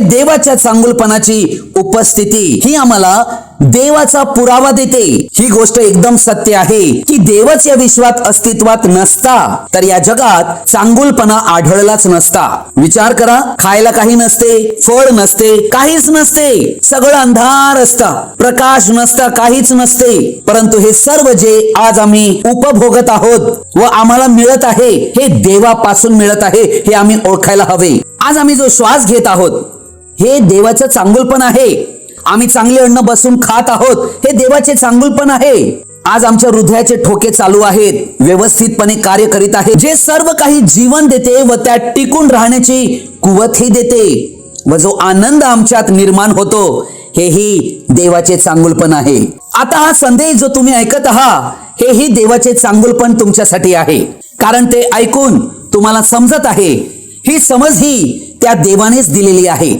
देवाच्या चांगुलपणाची उपस्थिती ही आम्हाला देवाचा पुरावा देते. ही गोष्ट एकदम सत्य आहे की देवच या विश्वात अस्तित्वात नसता तर या जगात चांगुलपणा आढळलाच नसता. विचार करा खायला काही नसते फळ नसते काहीच नसते. सगळं अंधार असता प्रकाश नसता काहीच नसते. परंतु हे सर्व जे आज आम्ही उपभोगत आहोत व आम्हाला मिळत आहे हे देवापासून मिळत आहे हे आम्ही ओळखायला हवे. आज आम्ही जो श्वास घेत आहोत हे देवाचं चांगुलपण आहे. आम्ही चांगले अन्न बसून खात आहोत. हे देवाचे चांगुलपण आहे. आज आमच्या हृदयाचे ठोके चालू आहेत. व्यवस्थितपणे कार्य करीत आहे. जे सर्व काही जीवन देते व त्यात टिकून राहण्याची कुवतही देते व जो आनंद आमच्यात निर्माण होतो हेही देवाचे चांगुलपण आहे. आता हा संदेश जो तुम्ही ऐकत आहात हेही देवाचे चांगुलपण तुमच्यासाठी आहे. कारण ते ऐकून तुम्हाला समजत आहे. ही समज ही त्या देवानेच दिलेली आहे.